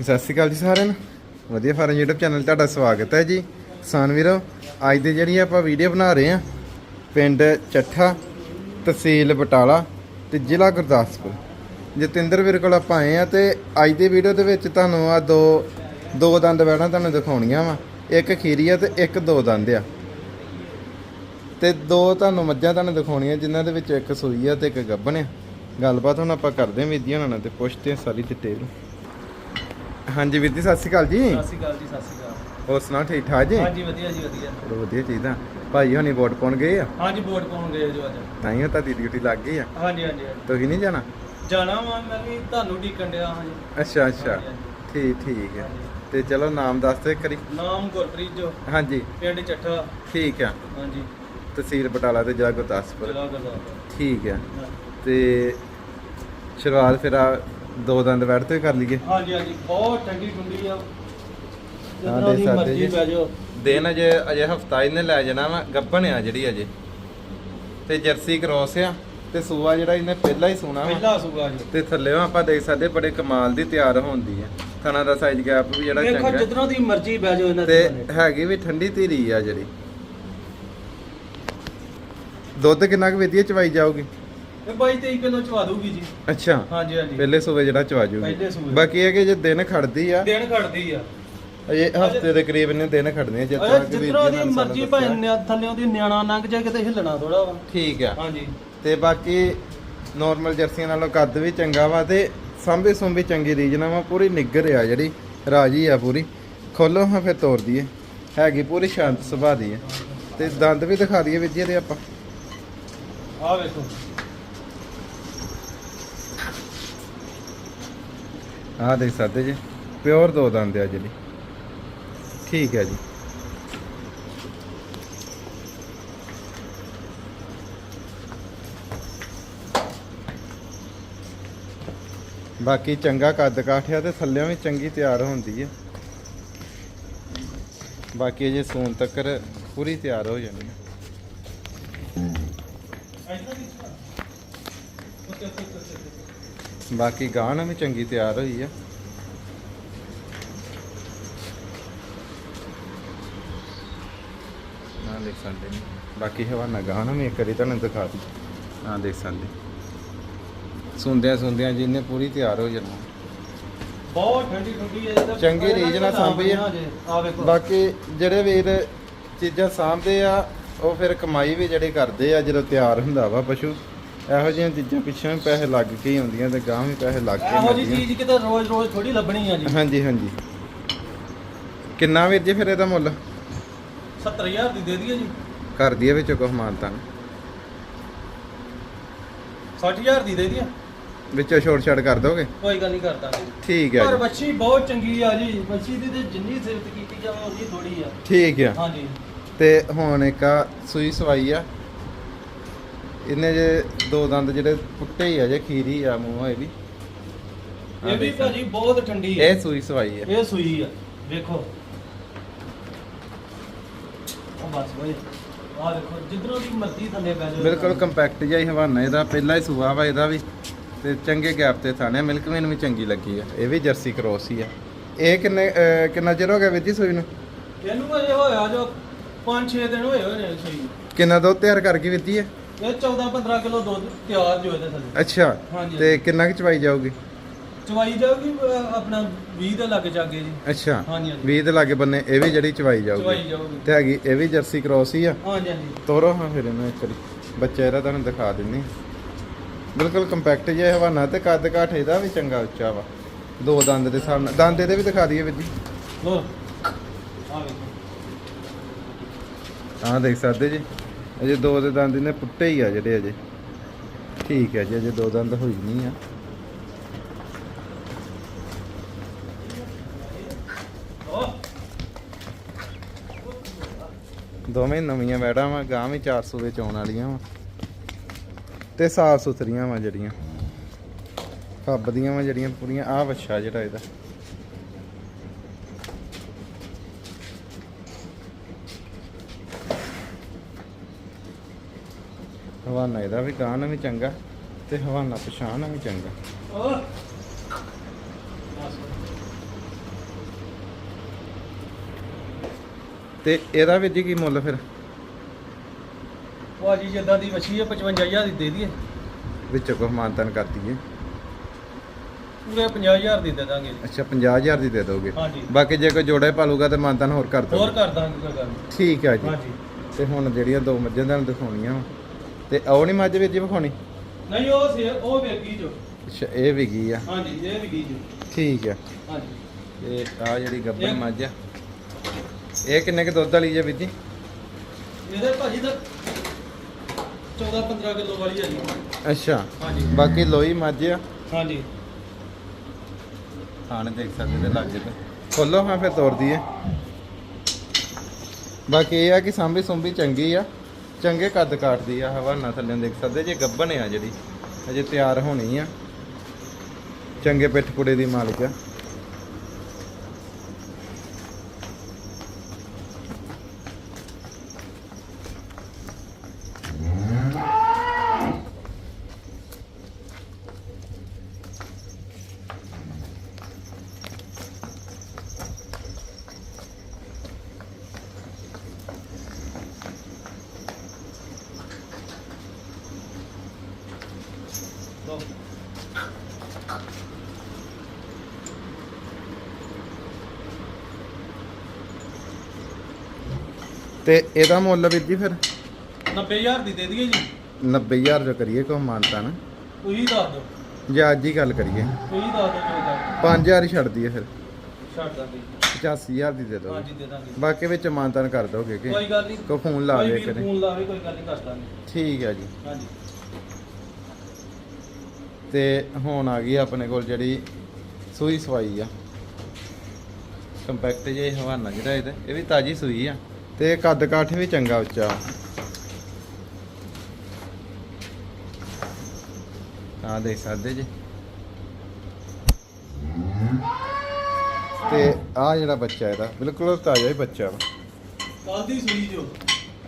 ਸਤਿ ਸ਼੍ਰੀ ਅਕਾਲ ਜੀ ਸਾਰਿਆਂ ਨੂੰ। ਵਧੀਆ ਫਾਰਮ YouTube ਚੈਨਲ ਤੁਹਾਡਾ ਸਵਾਗਤ ਹੈ ਜੀ। ਕਿਸਾਨ ਵੀਰੋ, ਅੱਜ ਦੀ ਜਿਹੜੀ ਆਪਾਂ ਵੀਡੀਓ ਬਣਾ ਰਹੇ ਆ ਪਿੰਡ ਚੱਠਾ ਤਹਿਸੀਲ ਬਟਾਲਾ ਤੇ ਜ਼ਿਲ੍ਹਾ ਗੁਰਦਾਸਪੁਰ। ਜਤਿੰਦਰ ਵੀਰ ਕੋਲ ਆਪਾਂ ਆਏ ਆ ਤੇ ਅੱਜ ਦੀ ਵੀਡੀਓ ਦੇ ਵਿੱਚ ਤੁਹਾਨੂੰ ਆ ਦੋ ਦੋ ਦੰਦ ਬੈਣਾ ਤੁਹਾਨੂੰ ਦਿਖਾਉਣੀਆਂ ਵਾ। ਇੱਕ ਖੀਰੀ ਆ ਤੇ ਇੱਕ ਦੋ ਦੰਦ ਆ। ਤੇ ਦੋ ਤੁਹਾਨੂੰ ਮੱਝਾਂ ਤੁਹਾਨੂੰ ਦਿਖਾਉਣੀਆਂ, ਜਿਨ੍ਹਾਂ ਦੇ ਵਿੱਚ ਇੱਕ ਸੂਈ ਆ ਤੇ ਇੱਕ ਗੱਭਣ ਆ। ਗੱਲਬਾਤ ਹੁਣ ਆਪਾਂ ਕਰਦੇ ਹਾਂ ਵੀਰ ਉਹਨਾਂ ਨਾਲ ਤੇ ਪੁੱਛਦੇ ਹਾਂ ਸਾਰੀ ਡਿਟੇਲ ਹਾਂਜੀ ਵੀਰ ਜੀ ਸਤਿ ਸ਼੍ਰੀ ਅਕਾਲ ਜੀ। ਸਤਿ ਸ਼੍ਰੀ ਅਕਾਲ ਜੀ ਸਤਿ ਸ਼੍ਰੀ ਅਕਾਲ। ਹੋਰ ਸੁਣਾਓ ਠੀਕ ਠਾਕ ਜੀ? ਹਾਂਜੀ ਵਧੀਆ ਜੀ ਵਧੀਆ। ਚਲੋ ਵਧੀਆ ਚੀਜ਼ਾਂ ਭਾਈ ਹੋਣੀ ਵੋਟ ਪਾਉਣ ਗਏ ਆ? ਹਾਂਜੀ ਵੋਟ ਪਾਉਣ ਗਏ ਜੋ ਅੱਜ। ਤਾਂ ਹੀ ਤੁਹਾਡੀ ਡਿਊਟੀ ਲੱਗ ਗਈ ਆ। ਹਾਂਜੀ ਹਾਂਜੀ ਹਾਂਜੀ। ਤੁਸੀਂ ਨਹੀਂ ਜਾਣਾ? ਜਾਣਾ ਵਾ ਮੈਂ ਵੀ ਤੁਹਾਨੂੰ ਢੀਕਣ ਡਿਆ ਹਾਂ ਜੀ। ਅੱਛਾ ਅੱਛਾ। ਠੀਕ ਠੀਕ ਹੈ ਤੇ ਚਲੋ ਨਾਮ ਦੱਸ ਦਿਓ ਇੱਕ ਵਾਰੀ। ਨਾਮ ਗੁਰਪ੍ਰੀਤ ਜੋ। ਹਾਂਜੀ। ਪਿੰਡ ਚੱਠਾ। ਠੀਕ ਆ। ਹਾਂਜੀ। ਤਹਿਸੀਲ ਬਟਾਲਾ ਤੇ ਜ਼ਿਲ੍ਹਾ ਗੁਰਦਾਸਪੁਰ। ਜ਼ਿਲ੍ਹਾ ਗੁਰਦਾਸਪੁਰ। ਠੀਕ ਆ। ਤੇ ਸ਼ੁਰੂਆਤ ਫਿਰ ਆ ਦੋ ਦੰਦ ਬੈਠ ਤੇ ਕਰ ਲਈਏ। ਹਾਂਜੀ ਹਾਂਜੀ ਬਹੁਤ ਠੰਡੀ ਠੰਡੀ ਆ। ਹਾਂ, ਜਦੋਂ ਦੇ ਦੀ ਸਕਦੇ ਮਰਜ਼ੀ ਜੀ। ਪੈ ਜਾਓ। ਦਿਨ ਅਜੇ ਅਜੇ ਹਫਤਾ ਇਹਨੇ ਲੈ ਜਾਣਾ ਵਾ ਗੱਭਣ ਆ ਜਿਹੜੀ ਅਜੇ। ਤੇ ਜਰਸੀ ਕ੍ਰੋਸ ਆ ਤੇ ਸੂਆ ਜਿਹੜਾ ਇਹਨੇ ਪਹਿਲਾਂ ਹੀ ਸੂਣਾ ਵਾ। ਪਹਿਲਾ ਸੂਗਾ ਜੀ। ਤੇ ਥੱਲੇੋਂ ਆਪਾਂ ਦੇਖ ਸਕਦੇ ਬੜੇ ਕਮਾਲ ਦੀ ਤਿਆਰ ਹੁੰਦੀ ਹੈ ਥਣਾ ਦਾ ਸਾਈਜ਼ ਗੈਪ ਵੀ ਜਿਹੜਾ ਦੇਖੋ ਚੰਗਾ। ਦੀ ਮਰਜ਼ੀ ਪੈ ਜਾਓ ਇਹਨਾਂ ਤੇ ਹੈਗੀ ਵੀ ਠੰਡੀ ਧੀਰੀ ਆ ਜਿਹੜੀ। ਦੁੱਧ ਕਿੰਨਾ ਕੁ ਵਧੀਆ ਚਵਾਈ ਜਾਊਗੀ? ਇਹ 22 23 ਕਿਲੋ ਚਵਾ ਦੂਗੀ ਜੀ। ਅੱਛਾ। ਹਾਂਜੀ ਹਾਂਜੀ। ਪਹਿਲੇ ਸੂਵੇ ਜਿਹੜਾ ਚਵਾ ਜੂਗੀ। ਪਹਿਲੇ ਸੂਬੇ। ਬਾਕੀ ਇਹ ਕਿ ਜੇ ਦਿਨ ਖੜਦੀ ਆ ਦਿਨ ਘਟਦੀ ਆ। ਇਹ ਹਫ਼ਤੇ ਦੇ ਕਰੀਬ ਇਹਨੇ ਦਿਨ ਖੜਨੇ ਆ ਜਿਸ ਅਰੇ ਤਰ੍ਹਾਂ ਕਿ ਵੀਰ ਜਿੱਧਰੋਂ ਜੀ ਦੀ ਨੇ ਸਾਨੂੰ ਮਰਜ਼ੀ ਦੱਸਿਆ। ਭਾਵੇਂ ਨਿਆ- ਥੱਲਿਓਂ ਦੀ ਨਿਆਣਾ ਲੰਘ ਜਾਏ ਕਿਤੇ ਹਿੱਲਣਾ ਥੋੜਾ ਵਾ। ਠੀਕ ਆ। ਹਾਂਜੀ। ਤੇ ਬਾਕੀ ਨਾਰਮਲ ਜਰਸੀਆਂ ਨਾਲੋਂ ਕੱਦ ਵੀ ਚੰਗਾ ਵਾ ਤੇ ਸਾਂਭੇ ਸੁੰਭੀ ਚੰਗੀ ਰੀਜਨਾ ਵਾ ਪੂਰੀ ਨਿੱਗਰ ਆ ਜਿਹੜੀ ਰਾਜੀ ਆ ਪੂਰੀ। ਖੋਲੋ ਹਾਂ ਫਿਰ ਤੋੜ ਦਈਏ। ਹੈਗੀ ਪੂਰੀ ਸ਼ਾਂਤ ਸੁਭਾਅ ਦੀ ਹੈ ਤੇ ਦੰਦ ਵੀ ਦਿਖਾ ਦਈਏ ਵਿੱਚ ਇਹਦੇ ਆਪਾਂ। ਆ ਵੇਖੋ। ਆਹ ਦੇਖ ਸਕਦੇ ਜੀ, ਪਿਓਰ ਦੋ ਦੰਦ ਆ ਜਿਹੜੀ ਠੀਕ ਹੈ ਜੀ। ਬਾਕੀ ਚੰਗਾ ਕੱਦ ਕਾਠਿਆ ਤੇ ਥੱਲਿਆਂ ਵੀ ਚੰਗੀ ਤਿਆਰ ਹੁੰਦੀ ਹੈ। ਬਾਕੀ ਜੇ ਸੂਨ ਤੱਕ ਪੂਰੀ ਤਿਆਰ ਹੋ ਜਾਣੀ ਹੈ। ਬਾਕੀ ਗਾਣਾ ਵੀ ਚੰਗੀ ਤਿਆਰ ਹੋਈ ਆ। ਨਾ ਦੇਖ ਸਕਦੇ ਨੇ। ਬਾਕੀ ਹਵਾਨਾ ਗਾਣਾ ਵੀ ਇੱਕ ਵਾਰੀ ਤੁਹਾਨੂੰ ਦਿਖਾ ਦੀ ਨਾ ਦੇਖ ਸਕਦੇ। ਸੁੰਦਿਆਂ ਸੁੰਦਿਆਂ ਜੀ ਨੇ ਪੂਰੀ ਤਿਆਰ ਹੋ ਜਾਣਾ। ਬਹੁਤ ਠੰਡੀ ਠੰਡੀ ਹੈ ਚੰਗੀ ਰੀਝ ਨਾਲ ਸਾਂਭੀ ਆ। ਆ ਬਾਕੀ ਜਿਹੜੇ ਵੀਰ ਚੀਜ਼ਾਂ ਸਾਂਭਦੇ ਆ ਉਹ ਫਿਰ ਕਮਾਈ ਵੀ ਜਿਹੜੇ ਕਰਦੇ ਆ ਜਦੋਂ ਤਿਆਰ ਹੁੰਦਾ ਵਾ ਪਸ਼ੂ। ਇਹੋ ਜਿਹੀਆਂ ਚੀਜ਼ਾਂ ਪਿੱਛੋਂ ਵੀ ਪੈਸੇ ਲੱਗ ਕੇ ਹੀ ਆਉਂਦੀਆਂ ਤੇ ਗਾਂ ਵੀ ਪੈਸੇ ਲੱਗ ਕੇ ਇਹੋ ਜੀ ਮਿਲਦੀਆਂ। ਚੀਜ਼ ਕਿਤੇ ਰੋਜ਼ ਰੋਜ਼ ਥੋੜੀ ਲੱਭਣੀ ਆ ਜੀ। ਹਾਂਜੀ ਹਾਂਜੀ। ਕਿੰਨਾ ਵੀਰ ਜੀ ਫਿਰ ਇਹਦਾ ਮੁੱਲ? 70000 ਦੀ ਦੇ ਦਈਏ ਜੀ। ਕਰ ਦਈਏ ਵਿੱਚੋਂ ਕੁਝ ਮਾਨਤਾ 60000 ਦੀ ਦੇ ਦਈਏ। ਵਿੱਚੋਂ ਛੋੜ ਛਾੜ ਕਰ ਦੋਗੇ? ਕੋਈ ਗੱਲ ਨਹੀਂ ਕਰਦਾ ਠੀਕ ਹੈ ਪਰ ਜੀ। ਬੱਚੀ ਬਹੁਤ ਚੰਗੀ ਆ ਜੀ। ਬੱਚੀ ਦੀ ਤੇ ਜਿੰਨੀ ਸਿਫਤ ਕੀਤੀ ਜਾਵੇ ਉਨੀ ਥੋੜੀ ਆ। ਠੀਕ ਆ। ਹਾਂਜੀ। ਤੇ ਹੁਣ ਇੱਕ ਆ ਸੂਈ ਸਵਾਈ ਆ। ਇਹਨੇ ਜੇ ਦੋ ਦੰਦ ਜਿਹੜੇ ਪੁੱਟੇ ਹੀ ਆ ਜੇ ਖੀਰੀ ਆ ਮੂੰਹ ਇਹ ਵੀ। ਇਹ ਵੀ। ਭਾਜੀ ਬਹੁਤ ਠੰਡੀ ਹੈ ਇਹ ਸੂਈ ਸਵਾਈ ਆ। ਇਹ ਸੂਈ ਆ। ਵੇਖੋ। ਉਹ ਬਸ ਓਏ ਆ ਵੇਖੋ ਜਿੱਧਰੋਂ ਦੀ ਮਰਜ਼ੀ ਥੱਲੇ ਬਹਿ ਜਾਓ। ਬਿਲਕੁਲ ਕੰਪੈਕਟ ਜਿਹਾ ਹੀ ਹਵਾਨਾ ਇਹਦਾ ਪਹਿਲਾ ਹੀ ਸੂਆ ਵਾ ਇਹਦਾ ਵੀ। ਤੇ ਚੰਗੇ ਗੈਪ ਤੇ ਥਾਣੇ ਮਿਲਕ ਮੈਨ ਵੀ ਚੰਗੀ ਲੱਗੀ ਆ। ਇਹ ਵੀ ਜਰਸੀ ਕ੍ਰੋਸ ਹੀ ਆ। ਇਹ ਕਿੰਨੇ ਅਹ, ਕਿੰਨਾ ਚਿਰ ਹੋ ਗਿਆ ਵੀਰ ਜੀ ਸੂਈ ਨੂੰ? ਇਹਨੂੰ ਅਜੇ ਹੋਇਆ ਜੋ 5-6 ਦਿਨ ਹੋਏ ਹੋਏ ਨੇ ਸੂਈ ਨੂੰ। ਕਿੰਨਾ ਦੁੱਧ ਤਿਆਰ ਕਰ ਗਈ ਵੀਰ ਜੀ ਇਹ ਇਹ 14-15 ਕਿਲੋ ਦੁੱਧ ਤਿਆਰ ਜੋ ਇਹਦੇ ਥੱਲੇ। ਅੱਛਾ ਹਾਂਜੀ। ਤੇ ਕਿੰਨਾ ਕੁ ਚਵਾਈ ਜਾਊਗੀ? ਚਵਾਈ ਜਾਊਗੀ ਅਹ, ਆਪਣਾ 20 ਦੇ ਲੱਗ ਜਾਗੇ ਜੀ। ਅੱਛਾ ਹਾਂਜੀ ਹਾਂਜੀ। 20 ਦੇ ਲਾਗੇ ਬੰਨੇ ਇਹ ਵੀ ਜਿਹੜੀ ਚਵਾਈ ਜਾਊਗੀ। ਚਵਾਈ ਜਾਊਗੀ। ਤੇ ਹੈਗੀ ਇਹ ਵੀ ਜਰਸੀ ਕ੍ਰੋਸ ਹੀ ਆ? ਹਾਂਜੀ ਹਾਂਜੀ। ਤੋਰੋ ਹਾਂ ਫਿਰ ਇਹਨੂੰ ਇੱਕ ਵਾਰੀ। ਬੱਚਾ ਇਹਦਾ ਤੁਹਾਨੂੰ ਦਿਖਾ ਦਿੰਨੀ। ਬਿਲਕੁਲ ਕੰਪੈਕਟ ਜਿਹਾ ਹਵਾਨਾ ਤੇ ਕੱਦ ਕਾਠ ਇਹਦਾ ਵੀ ਚੰਗਾ ਉੱਚਾ ਵਾ। ਦੋ ਦੰਦ ਦੇ ਸਾਹਮਣੇ ਦੰਦ ਇਹਦੇ ਵੀ ਦਿਖਾ ਦਈਏ ਵੀਰ ਜੀ। ਲੋ ਆ ਵੇਖੋ। ਆਹ ਦੇਖ ਸਕਦੇ ਜੀ। ਅਜੇ ਦੋ ਦੇ ਦੰਦ ਇਹਨੇ ਪੁੱਟੇ ਹੀ ਆ ਜਿਹੜੇ ਅਜੇ। ਠੀਕ ਹੈ ਜੀ, ਅਜੇ ਦੋ ਦੰਦ ਹੋਈ ਨਹੀਂ ਆ। ਦੋਵੇਂ ਨਵੀਆਂ ਵੈੜਾਂ ਵਾ ਗਾਂ ਵੀ 400 ਵਿੱਚ ਆਉਣ ਵਾਲੀਆਂ ਵਾ। ਤੇ ਸਾਫ਼ ਸੁਥਰੀਆਂ ਵਾ ਜਿਹੜੀਆਂ। ਫੱਬ ਦੀਆਂ ਵਾ ਜਿਹੜੀਆਂ ਪੂਰੀਆਂ। ਆ ਵੱਛਾ ਜਿਹੜਾ ਇਹਦਾ। ਹਵਾਨਾ ਇਹਦਾ ਵੀ ਗਾਣਾ ਵੀ ਚੰਗਾ ਤੇ ਹਵਾਨਾ ਪਛਾਣ ਵੀ ਚੰਗਾ। ਤੇ ਇਹਦਾ ਵੀ ਜੀ ਕੀ ਮੁੱਲ ਫਿਰ? ਭਾਜੀ ਜਿੱਦਾਂ ਦੀ ਮੱਛੀ ਹੈ 55000 ਦੀ ਦੇ ਦਈਏ। ਵਿੱਚ ਕੋ ਮਾਨਤਨ ਕਰਤੀ ਹੈ ਪੂਰੇ 50000 ਦੀ ਦੇ ਦਾਂਗੇ। ਅੱਛਾ 50000 ਦੀ ਦੇ ਦੋਗੇ। ਹਾਂਜੀ। ਬਾਕੀ ਜੇ ਕੋਈ ਜੋੜੇ ਪਾਲੂਗਾ ਤੇ ਮਾਨਤਨ ਹੋਰ ਕਰ ਦੋ ਹੋਰ ਕਰ ਦਾਂਗੇ ਕੋਈ ਗੱਲ ਠੀਕ ਆ ਜੀ। ਹਾਂਜੀ। ਤੇ ਹੁਣ ਜਿਹੜੀਆਂ ਦੋ ਮੱਝਾਂ ਤੁਹਾਨੂੰ ਦਿਖਾਉਣੀਆਂ ਤੇ ਉਹ ਨਹੀਂ ਮੱਝ ਵੀਰ ਜੀ ਵਿਖਾਉਣੀ? ਨਹੀਂ ਉਹ ਸੇ ਉਹ ਵੇਗੀ ਜੋ ਅੱਛਾ ਇਹ ਵੀ ਗਈ ਆ। ਹਾਂਜੀ ਇਹ ਵੀ ਜੋ ਠੀਕ ਹੈ ਹਾਂਜੀ। ਤੇ ਆ ਜਿਹੜੀ ਗੱਬਰ ਇਹ- ਮੱਝ ਆ ਇਹ ਕਿੰਨੇ ਕੁ ਦੁੱਧ ਵਾਲੀ ਹੈ ਵੀਰ ਜੀ? ਇਹਦੇ ਭਾਜੀ ਦਾ 14 15 ਕਿਲੋ ਵਾਲੀ ਹੈ ਜੀ। ਅੱਛਾ ਹਾਂਜੀ। ਬਾਕੀ ਲੋਈ ਮੱਝ ਆ। ਹਾਂਜੀ। ਖਾਣ ਦੇਖ ਸਕਦੇ ਤੇ ਲੱਗੇ ਤੇ। ਖੋਲੋ ਹਾਂ ਫਿਰ ਤੋੜ ਦਈਏ ਬਾਕੀ ਇਹ ਆ ਕਿ ਸਾਂਭੀ ਸੁੰਭੀ ਚੰਗੀ ਆ। ਚੰਗੇ ਕੱਦ ਕਾਟਦੀ ਆ ਹਵਾਨਾ ਥੱਲੇ ਦੇਖ ਸਕਦੇ, ਜੇ ਗੱਬਣ ਆ ਜਿਹੜੀ ਅਜੇ ਤਿਆਰ ਹੋਣੀ ਆ। ਚੰਗੇ ਪਿੱਠ ਪੁੜੇ ਦੀ ਮਾਲਕ ਆ। ਤੇ ਇਹਦਾ ਮੁੱਲ ਵੀਰ ਜੀ ਫਿਰ? 90000 ਦੀ ਦੇ ਦਈਏ ਜੀ। 90000 ਜੋ ਕਰੀਏ ਕੋ ਮਾਨਤਾ ਨਾ। ਤੁਸੀਂ ਦੱਸ ਦਿਓ। ਜਾਂ ਅੱਜ ਹੀ ਗੱਲ ਕਰੀਏ। ਤੁਸੀਂ ਦੱਸ ਦਿਓ ਕਿਵੇਂ ਕਰ 5000 ਹੀ ਛੱਡ ਦਈਏ ਫਿਰ। ਛੱਡ ਦਾਂਗੇ 85000 ਦੀ ਦੇ ਦੋ ਹਾਂਜੀ ਦੇ ਦਾਂਗੇ ਬਾਕੀ ਵਿੱਚ ਮਾਨਤਨ ਕਰ ਦੋਗੇ ਕਿ? ਕੋਈ ਗੱਲ ਨਹੀਂ। ਕੋ ਫੋਨ ਕੋਈ ਲਾਵੇ ਵੀਰ ਕਰੇ। ਫੋਨ ਲਾਵੇ ਕੋਈ ਗੱਲ ਨਹੀਂ ਦਾਂਗੇ। ਠੀਕ ਹੈ ਜੀ। ਹਾਂਜੀ। ਤੇ ਹੁਣ ਆ ਗਈ ਆਪਣੇ ਕੋਲ ਜਿਹੜੀ ਸੂਈ ਸਵਾਈ ਆ। ਕੰਪੈਕਟ ਜੇ ਹਵਾਨਾ ਜਿਹੜਾ ਇਹਦਾ। ਇਹ ਵੀ ਤਾਜੀ ਸੂਈ ਆ। ਤੇ ਕੱਦ ਕਾਠ ਵੀ ਚੰਗਾ ਉੱਚਾ। ਆ ਦੇਖ ਸਕਦੇ ਜੀ। ਤੇ ਆ ਜਿਹੜਾ ਬੱਚਾ ਇਹਦਾ ਬਿਲਕੁਲ ਤਾਜ਼ਾ ਹੀ ਬੱਚਾ ਵਾ। ਕੱਲ ਦੀ ਸੂਈ ਜੋ।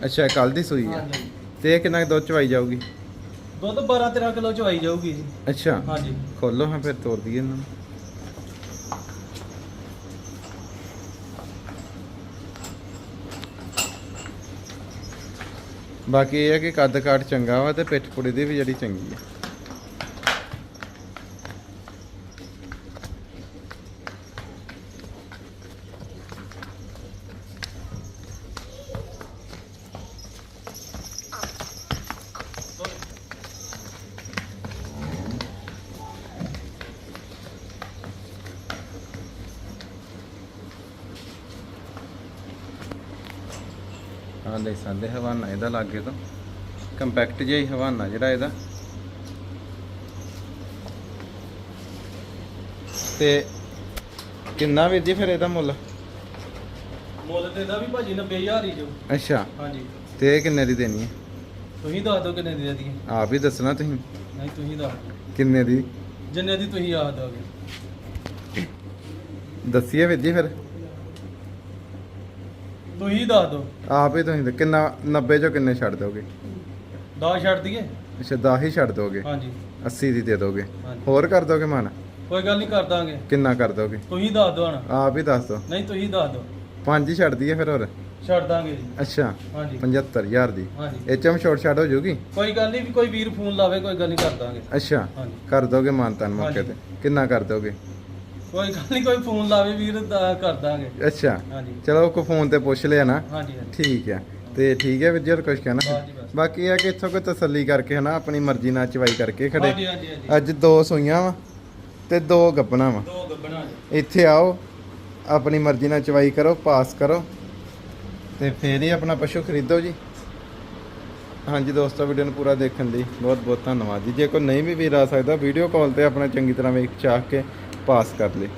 ਅੱਛਾ ਕੱਲ ਦੀ ਸੂਈ ਆ। ਹਾਂਜੀ। ਤੇ ਇਹ ਕਿੰਨਾ ਕੁ ਦੁੱਧ ਚਵਾਈ ਜਾਊਗੀ? ਦੁੱਧ 12 13 ਕਿਲੋ ਚਵਾਈ ਜਾਊਗੀ ਜੀ। ਅੱਛਾ। ਹਾਂਜੀ। ਖੋਲੋ ਹਾਂ ਫਿਰ ਤੋੜ ਦਈਏ ਇਹਨਾਂ ਨੂੰ। ਬਾਕੀ ਇਹ ਹੈ ਕਿ ਕੱਦ ਕਾਠ ਚੰਗਾ ਵਾ ਤੇ ਪਿੱਠ ਪੁੜੀ ਦੀ ਵੀ ਜਿਹੜੀ ਚੰਗੀ ਹੈ ਹਾਂ ਦੇਖ ਸਕਦੇ ਹਵਾਨਾ ਇਹਦਾ ਲਾਗੇ ਤੋਂ। ਕੰਪੈਕਟ ਜਿਹਾ ਹੀ ਹਵਾਨਾ ਜਿਹੜਾ ਇਹਦਾ। ਤੇ ਕਿੰਨਾ ਵੀਰ ਜੀ ਫਿਰ ਇਹਦਾ ਮੁੱਲ? ਮੁੱਲ ਤੇ ਦਾ ਵੀ ਭਾਜੀ 90000 ਹੀ ਜੋ। ਅੱਛਾ। ਹਾਂਜੀ। ਤੇ ਇਹ ਕਿੰਨੇ ਦੀ ਦੇਣੀ ਹੈ? ਤੁਸੀਂ ਦੱਸ ਦਿਓ ਕਿੰਨੇ ਦੀ ਦੇ ਦਈਏ ਆਪ ਹੀ ਦੱਸਣਾ ਤੁਸੀਂ। ਨਹੀਂ ਤੁਸੀਂ ਦੱਸ ਦਿਓ। ਕਿੰਨੇ ਦੀ? ਜਿੰਨੇ ਦੀ ਤੁਸੀਂ ਦੋਗੇ ਦੱਸੀਏ ਵੀਰ ਜੀ ਫਿਰ। ਤੁਸੀਂ ਦੱਸ ਦਿਓ ਆਪ ਹੀ ਤੁਸੀਂ ਕਿੰਨਾ 90 ਚੋਂ ਕਿੰਨੇ ਛੱਡ ਦੋਗੇ? 10 ਛੱਡ ਦਈਏ? ਅੱਛਾ 10 ਹੀ ਛੱਡ ਦੋਗੇ? ਹਾਂਜੀ। 80 ਦੀ ਦੇ ਦੋਗੇ? ਹਾਂਜੀ। ਹੋਰ ਕਰ ਦੋਗੇ ਮਨ? ਕੋਈ ਗੱਲ ਨਹੀਂ ਕਰ ਦਾਂਗੇ। ਕਿੰਨਾ ਕਰ ਦੋਗੇ? ਤੁਸੀਂ ਦੱਸ ਦਿਓ ਹਣ। ਆਪ ਹੀ ਦੱਸ ਦੋ। ਨਹੀਂ ਤੁਸੀਂ ਦੱਸ ਦਿਓ ਪੰਜ ਹੀ ਛੱਡ ਦਈਏ ਫਿਰ ਹੋਰ? ਛੱਡ ਦਾਂਗੇ ਜੀ। ਅੱਛਾ ਹਾਂਜੀ। 75000 ਦੀ। ਹਾਂਜੀ। ਇਹ ਚਮ ਛੋਟ ਛੱਡ ਹੋ ਜੂਗੀ? ਕੋਈ ਗੱਲ ਨਹੀਂ ਵੀ ਕੋਈ ਵੀਰ ਫੋਨ ਲਾਵੇ ਕੋਈ ਗੱਲ ਨਹੀਂ ਕਰ ਦਾਂਗੇ। ਅੱਛਾ ਹਾਂਜੀ। ਕਰ ਦੋਗੇ ਮਾਨਤਾਨ ਮੌਕੇ ਹਾਂਜੀ। ਤੇ। ਕਿੰਨਾ ਕਰ ਦੋਗੇ? ਕੋਈ ਗੱਲ ਨਹੀਂ ਕੋਈ ਫੋਨ ਲਾਵੇ ਵੀਰ ਦਾ ਕਰ ਦਾਂਗੇ। ਅੱਛਾ। ਹਾਂਜੀ। ਚਲੋ ਕੋ ਫੋਨ ਤੇ ਪੁੱਛ ਲਿਆ ਨਾ। ਹਾਂਜੀ ਹਾਂਜੀ। ਠੀਕ ਹੈ ਤੇ ਠੀਕ ਹੈ ਵੀਰ ਜੀ ਹੋਰ ਕੁਝ ਕਹਿਣਾ? ਬਸ ਜੀ ਬਸ। ਬਾਕੀ ਇਹ ਆ ਕਿ ਇੱਥੋਂ ਕੋਈ ਤਸੱਲੀ ਕਰਕੇ ਹਨਾ ਆਪਣੀ ਮਰਜ਼ੀ ਨਾਲ ਚਵਾਈ ਕਰਕੇ ਖੜੇ। ਹਾਂਜੀ ਹਾਂਜੀ ਹਾਂਜੀ। ਅੱਜ ਦੋ ਸੂਈਆਂ ਵਾ ਤੇ ਦੋ ਗੱਬਣਾ ਵਾ। ਦੋ ਗੱਬਣਾ ਜੀ। ਇੱਥੇ ਆਓ ਆਪਣੀ ਮਰਜ਼ੀ ਨਾਲ ਚਵਾਈ ਕਰੋ ਪਾਸ ਕਰੋ। ਤੇ ਫੇਰ ਹੀ ਆਪਣਾ ਪਸ਼ੂ ਖਰੀਦੋ ਜੀ। ਹਾਂਜੀ ਦੋਸਤੋ ਵੀਡੀਓ ਨੂੰ ਪੂਰਾ ਦੇਖਣ ਲਈ ਬਹੁਤ ਬਹੁਤ ਧੰਨਵਾਦ ਜੀ। ਜੇ ਕੋਈ ਨਹੀਂ ਵੀ ਵੀਰ ਆ ਸਕਦਾ ਵੀਡੀਓ ਕਾਲ ਤੇ ਆਪਣਾ ਚੰਗੀ ਤਰ੍ਹਾਂ ਵੇਖ ਚਾਹ ਕੇ ਪਾਸ ਕਰ ਲੇ